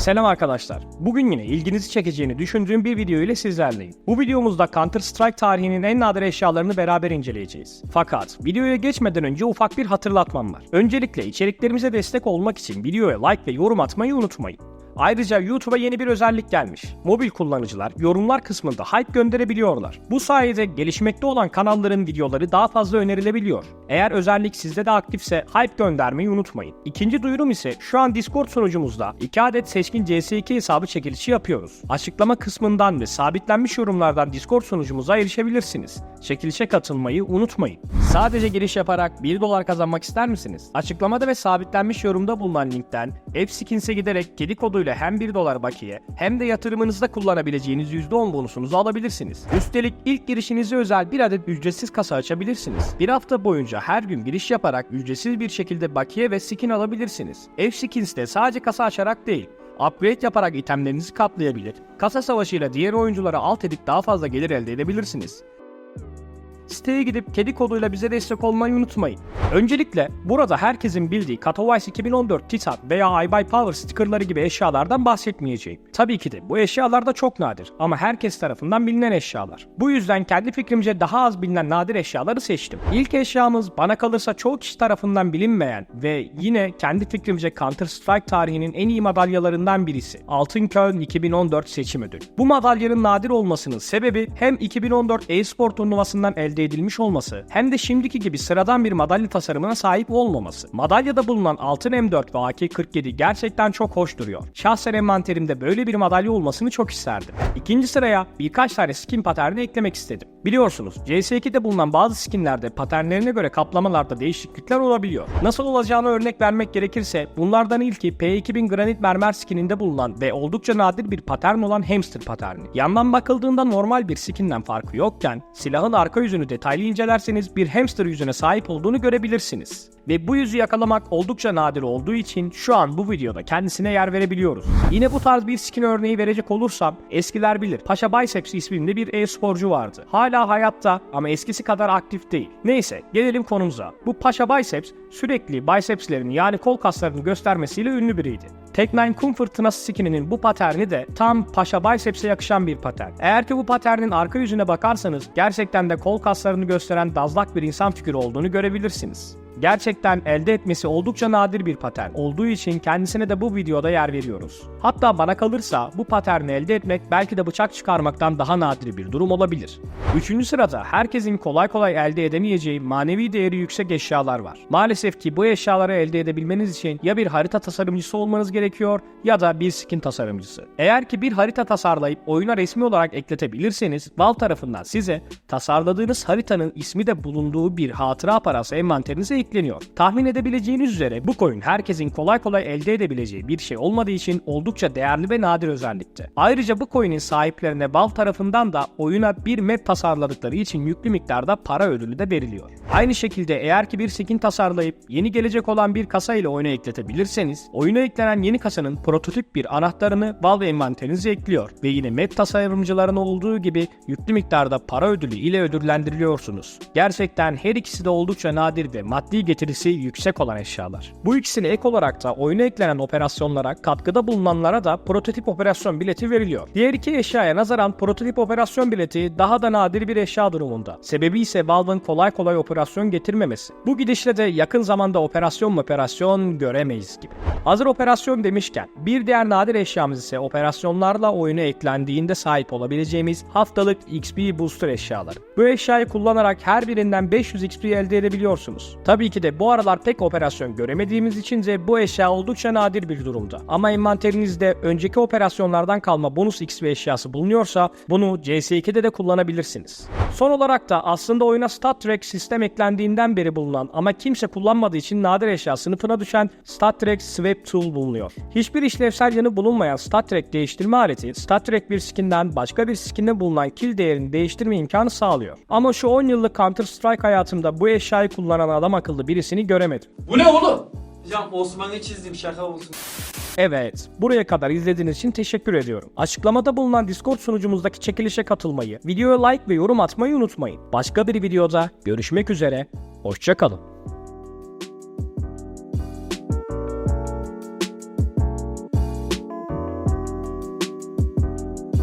Selam arkadaşlar. Bugün yine ilginizi çekeceğini düşündüğüm bir video ile sizlerleyim. Bu videomuzda Counter Strike tarihinin en nadir eşyalarını beraber inceleyeceğiz. Fakat videoya geçmeden önce ufak bir hatırlatmam var. Öncelikle içeriklerimize destek olmak için videoya like ve yorum atmayı unutmayın. Ayrıca YouTube'a yeni bir özellik gelmiş. Mobil kullanıcılar yorumlar kısmında hype gönderebiliyorlar. Bu sayede gelişmekte olan kanalların videoları daha fazla önerilebiliyor. Eğer özellik sizde de aktifse hype göndermeyi unutmayın. İkinci duyurum ise şu an Discord sunucumuzda 2 adet seçkin CS2 hesabı çekilişi yapıyoruz. Açıklama kısmından ve sabitlenmiş yorumlardan Discord sunucumuza erişebilirsiniz. Çekilişe katılmayı unutmayın. Sadece giriş yaparak 1 dolar kazanmak ister misiniz? Açıklamada ve sabitlenmiş yorumda bulunan linkten Fskins'e giderek kedi koduyla hem 1 dolar bakiye hem de yatırımınızda kullanabileceğiniz %10 bonusunuzu alabilirsiniz. Üstelik ilk girişinize özel bir adet ücretsiz kasa açabilirsiniz. Bir hafta boyunca her gün giriş yaparak ücretsiz bir şekilde bakiye ve skin alabilirsiniz. Fskins'te sadece kasa açarak değil, upgrade yaparak itemlerinizi katlayabilir, kasa savaşıyla diğer oyunculara alt edip daha fazla gelir elde edebilirsiniz. Siteye gidip kedi koduyla bize destek olmayı unutmayın. Öncelikle burada herkesin bildiği Katowice 2014 Titan veya iBuy Power stickerları gibi eşyalardan bahsetmeyeceğim. Tabii ki de bu eşyalar da çok nadir ama herkes tarafından bilinen eşyalar. Bu yüzden kendi fikrimce daha az bilinen nadir eşyaları seçtim. İlk eşyamız bana kalırsa çoğu kişi tarafından bilinmeyen ve yine kendi fikrimce Counter Strike tarihinin en iyi madalyalarından birisi. Altın Köln 2014 seçim ödülü. Bu madalyanın nadir olmasının sebebi hem 2014 e-spor turnuvasından elde edilmiş olması hem de şimdiki gibi sıradan bir madalya tasarımına sahip olmaması. Madalyada bulunan altın M4 ve AK-47 gerçekten çok hoş duruyor. Şahsen envanterimde böyle bir madalya olmasını çok isterdim. İkinci sıraya birkaç tane skin paterni eklemek istedim. Biliyorsunuz CS2'de bulunan bazı skinlerde paternlerine göre kaplamalarda değişiklikler olabiliyor. Nasıl olacağını örnek vermek gerekirse bunlardan ilki P2000 Granit mermer skininde bulunan ve oldukça nadir bir patern olan hamster paterni. Yandan bakıldığında normal bir skinden farkı yokken silahın arka yüzünü detaylı incelerseniz bir hamster yüzüne sahip olduğunu görebilirsiniz. Ve bu yüzü yakalamak oldukça nadir olduğu için şu an bu videoda kendisine yer verebiliyoruz. Yine bu tarz bir skin örneği verecek olursam eskiler bilir. Paşa Biceps isminde bir e-sporcu vardı. Hala hayatta ama eskisi kadar aktif değil. Neyse gelelim konumuza. Bu Paşa Biceps sürekli bicepslerini yani kol kaslarını göstermesiyle ünlü biriydi. Tek9 kum fırtınası skininin bu paterni de tam Paşa Biceps'e yakışan bir patern. Eğer ki bu paternin arka yüzüne bakarsanız gerçekten de kol kaslarını gösteren dazlak bir insan figürü olduğunu görebilirsiniz. Gerçekten elde etmesi oldukça nadir bir patern olduğu için kendisine de bu videoda yer veriyoruz. Hatta bana kalırsa bu paterni elde etmek belki de bıçak çıkarmaktan daha nadir bir durum olabilir. Üçüncü sırada herkesin kolay kolay elde edemeyeceği manevi değeri yüksek eşyalar var. Maalesef ki bu eşyaları elde edebilmeniz için ya bir harita tasarımcısı olmanız gerekiyor ya da bir skin tasarımcısı. Eğer ki bir harita tasarlayıp oyuna resmi olarak ekletebilirseniz Valve tarafından size tasarladığınız haritanın ismi de bulunduğu bir hatıra parası envanterinize ekleniyor. Tahmin edebileceğiniz üzere bu coin herkesin kolay kolay elde edebileceği bir şey olmadığı için oldukça değerli ve nadir özellikte. Ayrıca bu coin'in sahiplerine Valve tarafından da oyuna bir map tasarladıkları için yüklü miktarda para ödülü de veriliyor. Aynı şekilde eğer ki bir skin tasarlayıp yeni gelecek olan bir kasa ile oyuna ekletebilirseniz oyuna eklenen yeni kasanın prototip bir anahtarını Valve envanterinize ekliyor ve yine map tasarımcılarına olduğu gibi yüklü miktarda para ödülü ile ödüllendiriliyorsunuz. Gerçekten her ikisi de oldukça nadir ve maddi getirisi yüksek olan eşyalar. Bu ikisine ek olarak da oyuna eklenen operasyonlara katkıda bulunanlara da prototip operasyon bileti veriliyor. Diğer iki eşyaya nazaran prototip operasyon bileti daha da nadir bir eşya durumunda. Sebebi ise Valve'ın kolay kolay operasyon getirmemesi. Bu gidişle de yakın zamanda operasyon operasyon göremeyiz gibi. Hazır operasyon demişken bir diğer nadir eşyamız ise operasyonlarla oyuna eklendiğinde sahip olabileceğimiz haftalık XP booster eşyaları. Bu eşyayı kullanarak her birinden 500 XP elde edebiliyorsunuz. Tabii ki de bu aralar pek operasyon göremediğimiz için de bu eşya oldukça nadir bir durumda. Ama envanterinizde önceki operasyonlardan kalma bonus XP eşyası bulunuyorsa bunu CS2'de de kullanabilirsiniz. Son olarak da aslında oyuna Stat Track sistem eklendiğinden beri bulunan ama kimse kullanmadığı için nadir eşya sınıfına düşen Stat Track Swap Tool bulunuyor. Hiçbir işlevsel yanı bulunmayan Stat Track değiştirme aleti Stat Track bir skinden başka bir skinde bulunan kill değerini değiştirme imkanı sağlıyor. Ama şu 10 yıllık Counter Strike hayatımda bu eşyayı kullanan adam akıllı birisini göremedim. Bu ne oğlum? Hocam Osman'ı çizdim şaka olsun. Evet, buraya kadar izlediğiniz için teşekkür ediyorum. Açıklamada bulunan Discord sunucumuzdaki çekilişe katılmayı, videoya like ve yorum atmayı unutmayın. Başka bir videoda görüşmek üzere, hoşçakalın.